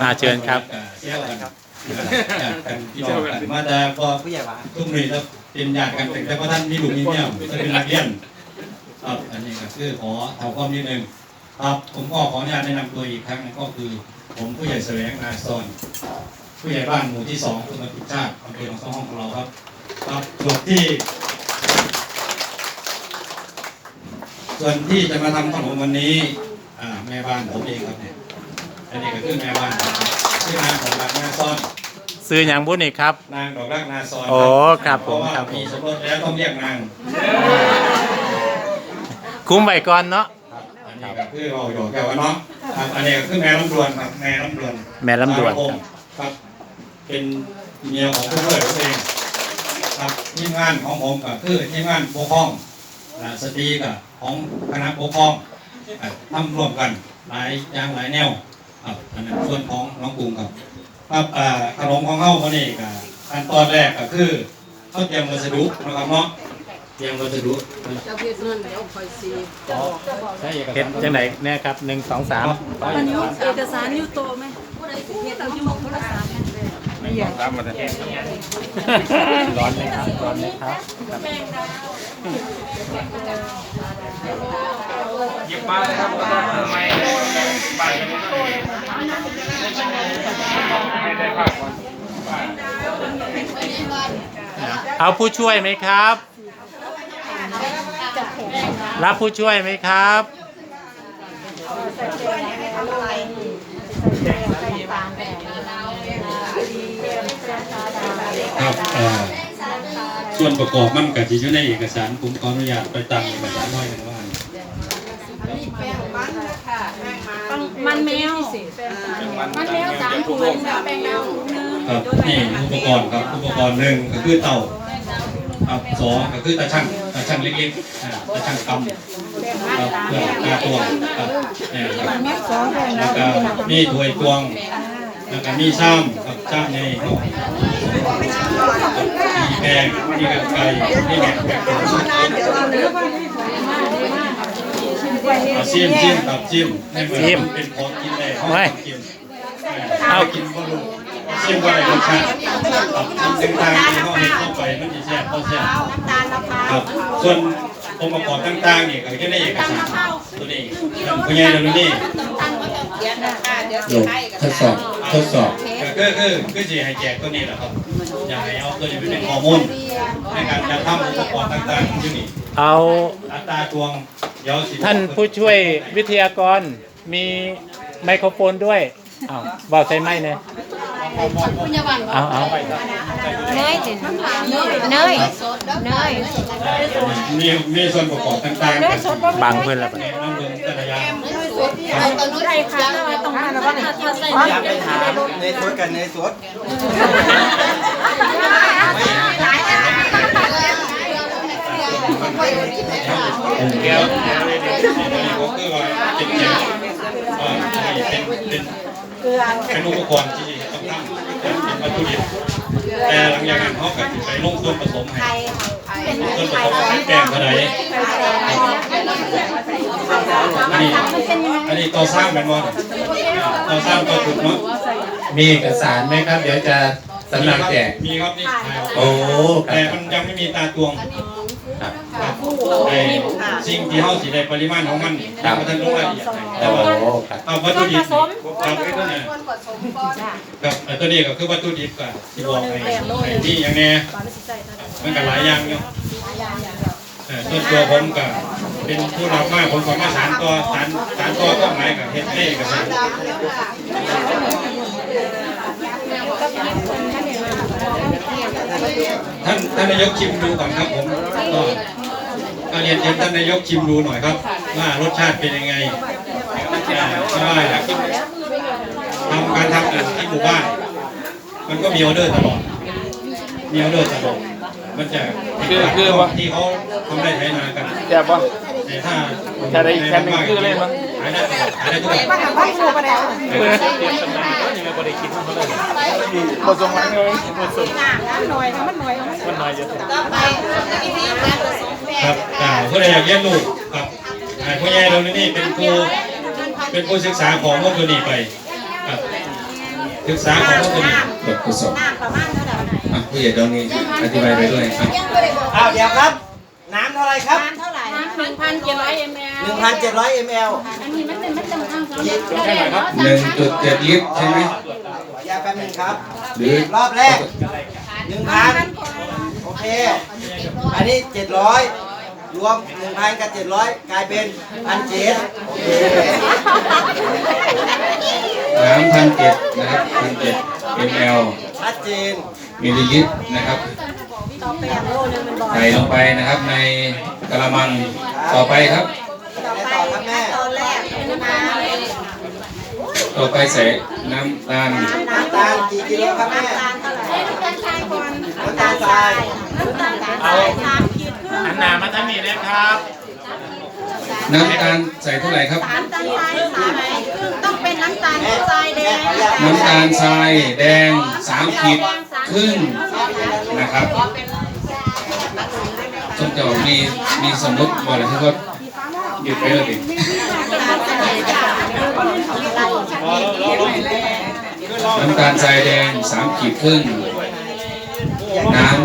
อ่าเชิญครับเที่ยวกันครับพี่น้องกันมาแต่พอผู้ใหญ่บ้านทุกมือแล้วเป็นญาติกันแต่ว่าท่านมีลูกมีเมียจะเป็นนักเรียนครับอันนี้ก็คือขอเอาความนิดนึงครับผมก็ขออนุญาตแนะนำตัวอีกครั้งหนึงก็คือ ผมผู้ใหญ่แสวงนาซอนผู้ใหญ่บ้านหมู่ที่สองตำบลปิดชาติอำเภอหนองสองห้องของเราครับ ครับส่วนที่ ส่วนที่จะมาทำขนมวันนี้อ่าแม่บ้านผมเองครับเนี่ย อันนี้ก็คือแม่บ้านครับชื่อนางดอกรักนาซอนซื้ออย่างบุญอีกครับ นางดอกรักนาซอนโอ้ครับผมเพาะว่าครับผมมีสมรสแล้วต้องเรียกนางคุ้มไว้ก่อนเนาะครับอันนี้ก็คือเราอยู่แค่ว่าเนาะครับอันนี้ก็คือแม่ลำดวนครับแม่ลำดวนแม่ลำดวนครับผมครับ เป็นเมียของผู้ช่วยผมเองครับทีมงานของผมก็คือทีมงานปกครองนะสตรีกับของคณะปกครองอะทำร่วมกันหลายอย่างหลายแนว ครับอันนั้นส่วนของน้องกรุงครับครับอ่าขนมของเขาเขานี่ก็ขั้นตอนแรกก็คือเขาเตรียมวัสดุนะครับเนาะเตรียมวัสดุเจ้าเฮ็ดนั่นแล้วคอยสิใช่เอกเฮ็ดสารจังไหนเนี่ยครับหนึ่งสองสามอันนี้เอกสารอยู่โตไหมผู้ใดสิเฮ็ดเอาอยู่หมองโทรศัพท์นั่นแหละร้อนไหมครับร้อนไหมครับหยิบมาเลยครับไม่ไปไม่ได้ภาพก่อน เอาผู้ช่วยไหมครับ รับผู้ช่วยไหมครับ ครับเอ่อส่วนประกอบมันก็จะอยู่ในเอกสารผมขออนุญาตไปตามเอกสารหน่อยหนึงว่ามันแมว มันแมวสามถุงแป้งดาวถุงนึง ครับนี่อุปกรณ์ครับอุปกรณ์หนึ่งก็คือเต่า ครับสองก็คือตาช่างตาช่างเล็กๆอ่าตาช่างกำครับเพื่อตาตวงครับเนี่ยครับแล้วก็มีถ้วยตวงแล้วก็มีซ้ำครับซ้ำในครับมีแกงมีกระไก่มีแกงแกงเอาชิมชิมครับชิมให้เหมือนชิมเป็นของกินเลยไม่กินเอากินก็รู้ ชิมก็ได้รสชาติครับชิมทางที่เขาเห็นเข้าไปมันจะแซ่บเขาแซ่บครับส่วนองค์ประกอบต่างๆเนี่ยก็จะได้เอกสารตัวนี้คุณยายเราดูนี่ทดสอบทดสอบก็คือคือจะให้แจกตัวนี้แหละครับอยากให้เอาตัวนี้เป็นข้อมูลในการจะทำอุประกรณ์ต่างๆที่นี่เอาอัตราตวงเดี๋ยวสิท่านผู้ช่วยวิทยากรมีไมโครโฟนด้วยอ้าวบอกใส่ไม้เนี่ย คุณยาวันเอาเอาเนยเนยเนยมีมีส่วนประกอบต่างๆบังเพื่อนละอย่างใช่ค่ะต้องมาแล้วก็ถ้าใส่อยากไปถามในสดกันในสดแก้วแก้วเลยนี่ก็คือว่าเป็นแก้วอ่าเป็นเป็น เป็นอุปกรณ์ที่ต้องทำเป็นวัตถุดิบแต่หลังจากนั้นเขาก็สิไปลงส่วนผสมให้ส่วนผสมของแกงเท่าไหร่อันนี้อันนี้ต่อสร้างเป็นว่าต่อสร้างต่อถูกเนาะมีเอกสารไหมครับ เดี๋ยวจะสำนักแจกมีครับนี่ถ่ายออกโอ้คแต่รับมันยังไม่มีตาตวง ครับครับไอ้สิ่งที่เขาสีในปริมาณของมันยังไม่ทันลงรายละเอียดแต่ว่าโอ้ครับเอาวัตถุดิบครับไอ้ตัวนี้ครับไอ้ตัวนี้ก็คือวัตถุดิบก็ที่บอกไอ้ไอ้ที่อย่างเนี้ยมันก็หลายอย่างอยู่เออส่วนตัวผมก็เป็นผู้รับมากผมก็มาสานต่อสานสานต่อต้องหมายกับเฮ็ดเต้กับสาน ท่านท่านนายกชิมดูก่อนครับผมก็ก็เรียนเชิญท่านนายกชิมดูหน่อยครับ ว่ารสชาติเป็นยังไงอ่าเพราะว่าทำการทำกันที่หมู่บ้าน มันก็มีออเดอร์ตลอดมีออเดอร์ตลอดมันจะคือคือว่าที่เขาทำได้ใช้นากันแย่ป่ะแต่ถ้าถ้าได้อีกแผ่นหนึ่งคือเลยมั้งขายได้ตลอดขา ยได้ทุกวันผสมมันเลยผสมครับอ่าผู้ใดอยากเรียนรู้ครับอ่าผู้ใหญ่เรานี่เป็นครูเป็นผู้ศึกษาของวัตถุนี้ไปครับศึกษาของวัตถุนี้บททดสอบน้ำประมาณเท่าไหร่อะผู้ใหญ่ดองนี้อธิบายไปด้วยอะอ้าวเดี๋ยวครับ น้ำเท่าไหรครับน้ำเท่าไหร่หนึ่งพันเจ็ดร้อยมล1,700 ml อันนี้มันเป็นมัน จะมันหนึ่งจุดเจ็ดลิตรใช่ไหมขออนุญาตแป๊บนึงครับ หรือรอบแรก1,000โอเค อันนี้700รวม1,000กับ700กลายเป็น1,700โอเคน้ำพันเจ็ดนะครับพันเจ็ด ml ชัดเจนมิลลิลิตรนะครับต่อไปอย่างโลนึงมันบ่อยใส่ลงไปนะครับในกระมังต่อไปครับ ต่อไปตอนแรกเป็นน้ำตาล ต่อไปใส่น้ำตาลน้ำตาลกี่กิโลครับแม่น้ำตาลเท่าไหร่น้ำตาลทรายก่อนน้ำตาลทรายน้ำตาลทรายสามขีดครึ่งอันหนามาทั้งนี้นะครับน้ำตาลใส่เท่าไหร่ครับ น้ำตาลทรายสามขีดครึ่งต้องเป็นน้ำตาลทรายแดง น้ำตาลทรายแดงสามขีดครึ่งนะครับต้นเจ้ามีมีสมุดบอกเลยที่ว่าหยุดไปเลยดิ น้ำตาลทรายแดงสามขีดครึ่ง น้ำ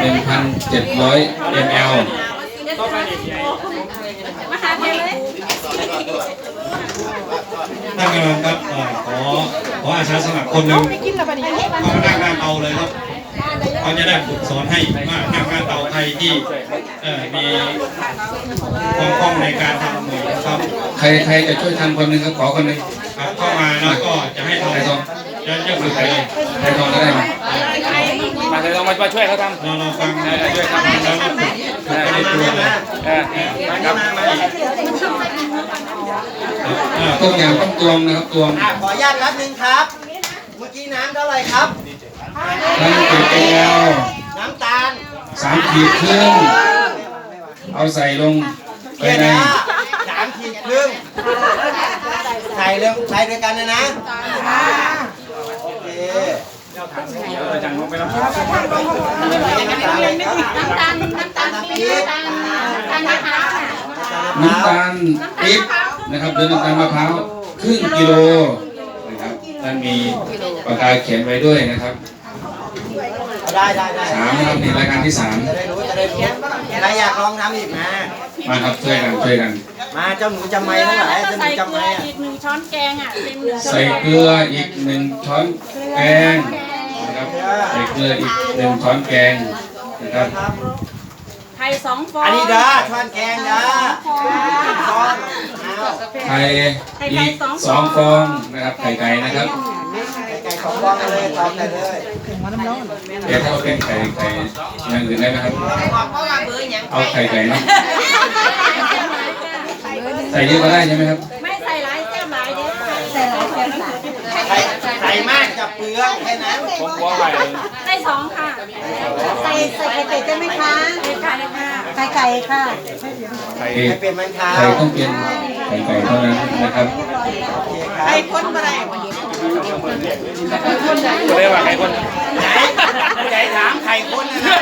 หนึ่งพันเจ็ดร้อย ml มลท่านกำลังครับขอขออาสาสมัครคนหนึ่งเข้ามานั่งหน้าเตาเลยครับเขาจะได้ฝึกสอนให้ว่านั่งหน้าเตาใครที่มีความคล่องในการทำหมูนะครับ ใครใครจะช่วยทำคนหนึ่งก็ขอคนหนึ่งครับเข้ามาแล้วก็จะให้ใครทำทองจะจะฝึกไปเลยใครทองก็ได้ไหมมาเลยลองมาช่วยเขาทำเราเราฟังแล้วเราช่วยทำแล้วเราฝึกไปในตัวเลยเออมาครับเอ่อต้มยำต้องตวงนะครับตวงอะขออนุญาตแป๊บนึงครับ เมื่อกี้น้ำเท่าไหร่ครับน้ำเกลือแก้วน้ำตาลสามขีดครึ่งเอาใส่ลงไปเดี๋ยวในนะสามขีดครึ่งใส่เรื่องใส่ด้วยกันนะนะโอเคจังลงไปแล้วน้ำตาลอะไรครับน้ำตาลน้ำตาลปี๊บน้ำตาลน้ำตาลน้ำตาลปี๊บนะครับหรือน้ำตาลมะพร้าวครึ่งกิโลนะครับท่านมีปากกาเขียนไว้ด้วยนะครับ ได้ได้ได้สามนะครับนี่รายการที่สามจะได้รู้จะได้รู้ใครอยากลองทำอีกนะมาครับช่วยกันช่วยกัน มาเจ้าหนูจำไม่ทั้งหลายก็เจ้าหนูใส่เกจำลืไม่ออะอีกหนึ่งช้อนแกงอะเป็นใส่เกลืออีกหนึ่งช้อนแกงนะครับใส่เกลืออีกหนึ่งช้อนแกงนะครับไข่สองฟองอันนี้ด้าช้อนแกงด้าช้อนเอาไข่อีกสองฟองนะครับไข่ไก่นะครับ ไก่สองฟองเลยตอบได้เลยเดี๋ยวถ้าเป็นไข่ไก่อย่างอื่นได้ไหมครับ เอาไข่ไก่เนาะใส่เยอะก็ได้ใช่ไหมครับ ไม่ใส่หลายแก้มหลายเด้อใส่หลายแก้มหลายไข่ไข่มากจะเปลืองแค่นั้นผมกลัวไปได้สองค่ะ ใส่ใส่ไข่เป็ดได้ไหมคะได้ค่ได้ค่ะไข่ไก่ค่ะไข่ไข่เป็นมันขาวไข่ต้องเป็นไข่ไก่เท่านั้นนะครับโอเคครับไข่ข้นอะไร จะได้ว่าใครคนไหนไหนถามใครคนนะ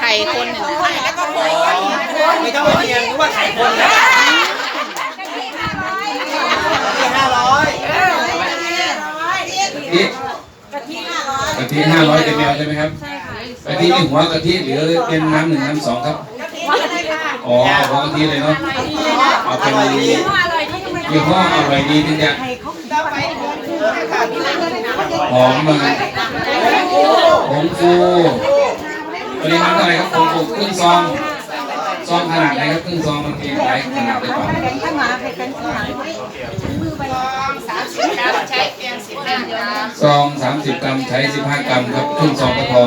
ไข่คนไม่ต้องมาเรียนรู้ว่าไข่คนนะห้าร้อยนี่กะทิห้าร้อยมลใช่ไหมครับ กะทินี่หัวกะทิหรือเป็นน้ำหนึ่งน้ำสองครับอ๋อหัวกะทิเลยเนาะ เอาเป็นอร่อยดียี่ห้ออร่อยดีถึงจะหอมมาผงฟูปริมาณเท่าไหร่ครับผงฟูครึ่งซอง ซองขนาดไหนครับครึ่งซองมันมีหลายขนาดเลยเปล่าข้างหลังไข่กันข้างหลังซองสามสิบกรัมใช้สิบห้ากรัมครับครึ่งซองก็พอ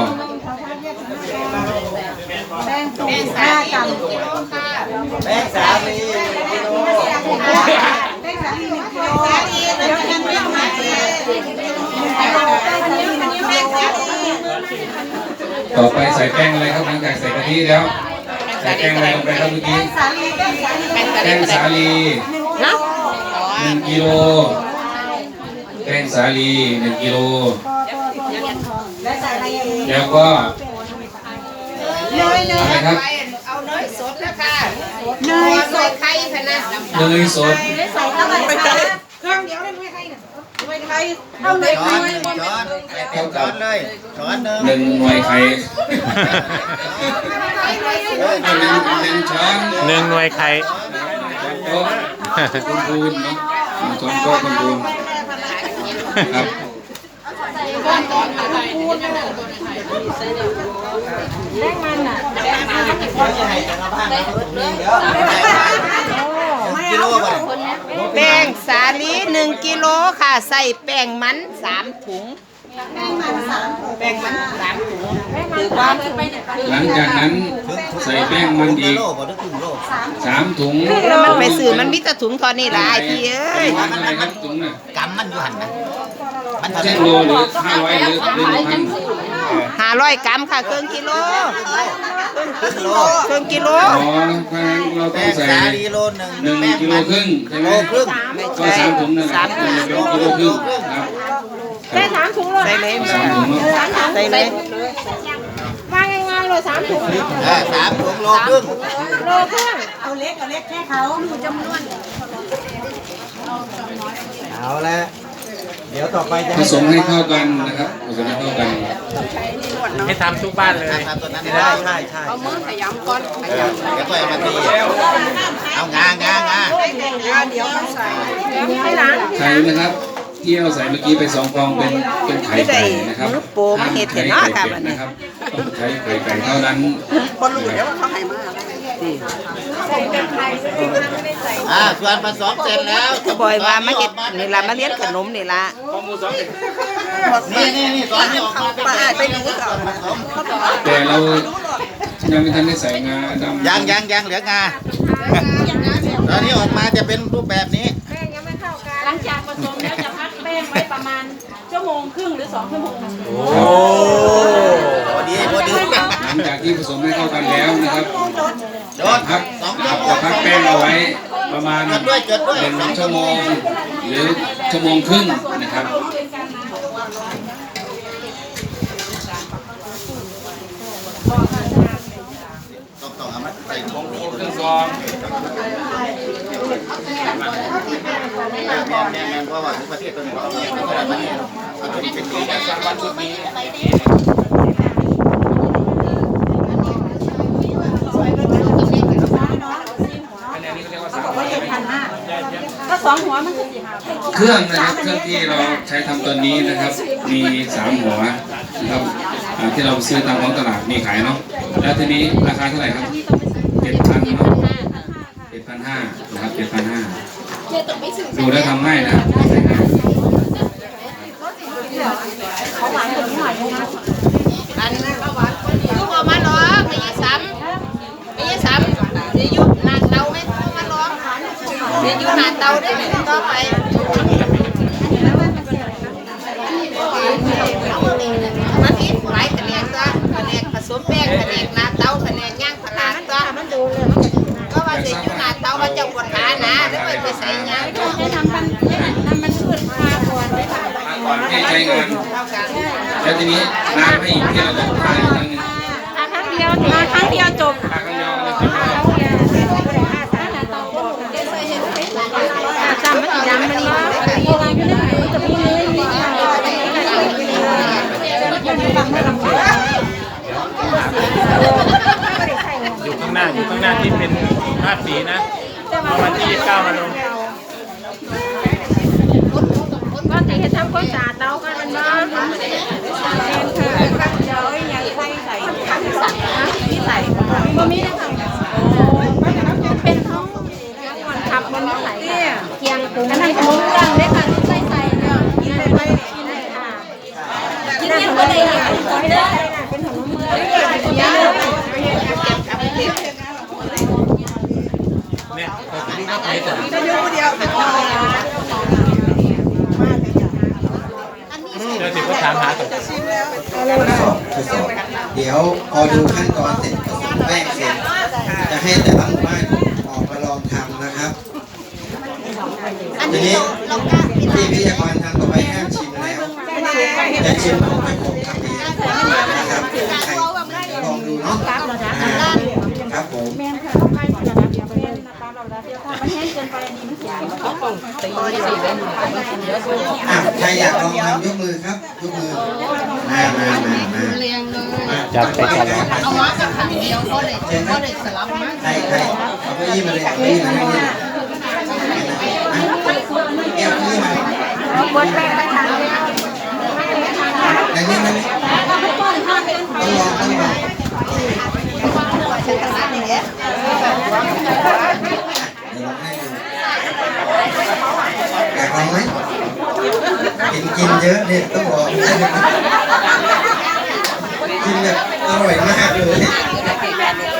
แป้งสูงห้ากรัมแป้งสาลีกิโลแป้งสาลีหนึ่งกิโลเดี๋ยวกันไม่มาแป้งสาลีหนึ่งกิโลต่อไปใส่แป้งอะไรครับหลังจากใส่กะทิแล้วใส่แป้งอะไรลงไปครับเมื่อกี้สาลีแป้งสาลีแป้งสาลีหนึ่งกิโลแป้งสาลีหนึ่งกิโลแล้วใส่อะไรอีกแล้วก็ เนยเนอะไรยครับ เอาเนยสดแล้วค่ะเนยสดไข่พะนะเนยสดใส่เท่าไหร่คะเครื่องเดียวเลยไม่ไข่น่ะไม่ไข่เอาเนยช้อนหนึ่งช้อนใส่เต็มช้อนเลยช้อนหนึ่งหนึ่งหน่วยไข่เออหนึ่งหนึ่งช้อนหนึ่งหน่วยไข่โต๊ะคุณคูณเนาะหนึ่งช้อนโต๊ะคุณคูณครับ แดงมันอะกิโลบ่แป้งสาลีหนึ่งกิโลค่ะ ใส่แป้งมันสามถุง แป้งมันสามแป้งมันสามถุงถือว่าหลังจากนั้นใส่แป้งมันอีกโลบ่ได้ครึ่งโลสามถุงแล้วมันไปซื้อมันมีแต่ถุงเทอนี่ละไอ้พี่เอ้ยมันเท่าไหร่ครับถุงน่ะกำมันอยู่หันนะมันเช่นโลหรือห้าร้อยหรือหรือหนึ่งพันห้าร้อยกรัมค่ะครึ่งกิโลครึ่งโลครึ่งกิโลอ๋อเพราะฉะนั้นเราต้แป้องงใส่สาลีโลหนึ่งหนึ่งแป้งกิโลมันครึ่งใช่ไหมโลครึ่งก็สามถุงนั่นแหละเป็นกิโลครึ่งครับ ได้สามถุงเลยใส่เลยสามถุงเนาะใส่เลยว่าง่ายๆเลยสามถุงเออสามถุงโลครึ่งโลครึ่งเอาเล็กเอาเล็กแค่เขาดูจำนวนเอาละเดี๋ยวต่อไปจะผสมให้เข้ากันนะครับผสมให้เข้ากันให้ทำทุกบ้านเลยทำตัวนั้นได้ใช่ใช่เอามือขยำก่อนขยำเดี๋ยวก็เอามาตีเอางางางาเดี๋ยวมันใส่ให้หลานไข่นะครับ ที่เราใส่เมื่อกี้ไปสองฟองเป็นเป็นไข่ไก่นะครับมือโปมาเห็ดเห็นห้าเนาะใช้ค่ะไข่บัเป็ดดนี้นะครับต้องใช้ไข่ไก่เท่านั้นบอลลูนเดี๋ยวเขาให้มาอ่าส่วนผสมเสร็จแล้วจะบ่อยว่ามาเห็ดนี่ละมาเลี้ยงขนมนี่ละนี่นี่นี่ตอนนี้ออกมาเป็นแบบนี้ส่วนผสมแต่เรายังไม่ทันได้ใส่งาดำยังยังยังเหลืองาตอนนี้ออกมาจะเป็นรูปแบบนี้ หลังจากผสมแล้วจะพักแป้งไว้ประมาณชั่ว โมงครึ่งหรือสองชั่วโมงครับพอดีพอดีหลังจากที่ผสมให้เข้ากันแล้วนะครับจดพักสองคชั่รัวบโมจะงพักแป้งเอาไว้ประมาณจดด้วยจดด้วยหนึ่งชั่วโมง หรือชั่วโมงครึ่งนะครับต้อง ต้องเอามาใส่ของนี้เครื่องกองเพราะว่าทุกประเทศตัวนี้เขาเนี่ยเขาแบบนี้เอาตัวนี้เป็นตัวอย่างก็สองหัวมันคือสี่ห้าเครื่องนะครับเครื่องที่เราใช้ทำตอนนี้นะครับ มีสามหัวนะครับที่เราซื้อตามท้องตลาดมีขายเนาะแล้วทีนี้ราคาเท่าไหร่ครับ จ็ดพันเนาะเจ็ดพันห้านะครับเจ็ดพันห้าดูแล้วทำง่ายนะใช้ง่ายอันลูกออกมาล้อไม่ใช่ซ้ำไม่ใช่ซ้ำเดี๋ยวยุบน้าเตาไม่ต้องมาล้อเดี๋ยวยุบหน้าเตาได้ไหมต่อไปมันอีกหลายแผนกตัวแผนกผสมแป้งแผนกน้าเตาแผนกย่า งตลาดตัวมันดูเลยก็ว่าจะอยู่หน้าเตาว่าจะปวดขานะแล้วไปใส่ย่างให้ทำมันทำมันพืชพาก่อนได้ค่ะมาก่อนที่ใช้งานเท่ากันแล้วทีนี้น้ำให้อีกที่เราต้องทานอีกครั้งหนึงทาครั้งเดียวทาครั้งเดียวจบ ทานครั้งเดียวเลยเป็น ทาครั้งเดียวจำมันจำมันมามีอะไรก็ได้จะมีเลยมีอะไร อยู่ข้างหน้าอยู่ข้างหน้า ที่เป็นภาพสีนะเอาวันที่29มาลงก็ตีให้ทำความสะอาดเตากันมันบ้างแอนค่ะเดี๋ยวยังใส่ใส่ที่ใส่บ่มีนะคะเป็นท้องก่อนขับมันไม่ใส่เกียงตรงนั้นขนมเรื่องได้ค่ะที่ใส่ใส่เนี่ยกินไปไปกินได้ค่ะกินเนี่ยก็ได้ค่ะเป็นขนมเมืองเยอะ เนี่ยเราจะไม่ไปต่อ จะอยู่ เดียวเป็นพอเดี๋ยวสิก็ถามหาต่อทดสอบเดี๋ยวพอดูขั้นตอนเสร็จผสมแป้งเสร็จจะให้แต่ละหมู่บ้านออกมาลองทำนะครับทีนี้ที่วิทยากรทำต่อไปห้ามชิมแล้วจะชิมของให้ผมทำเอง นาะ ตามระดับ อ่าครับผม แม่นค่ะไม่ระดับเดียวแม่นตามระดับเดียวถ้ามันแห้งเกินไปอันนี้มันเสียเขาต้ อะใครอยากลองทำยกมือครับ ยกมือ มามามามาเรียงเลยจับไปตลอดเอามากับขันเดียวก็เลยก็เลยสลับมาใครใครเอาไปยี่มาเลยเอาไปยี่มาเลยนี่แก้วนี่มาบนแป้งไปทางเดียวในนี้นะนี่ต้องลองต้องลองฉันขนาดนี้เดี๋ยวลองให้ดู อยากลองไหมกินกินเยอะเนี่ยต้องบอกกินแบบอร่อยมากเลย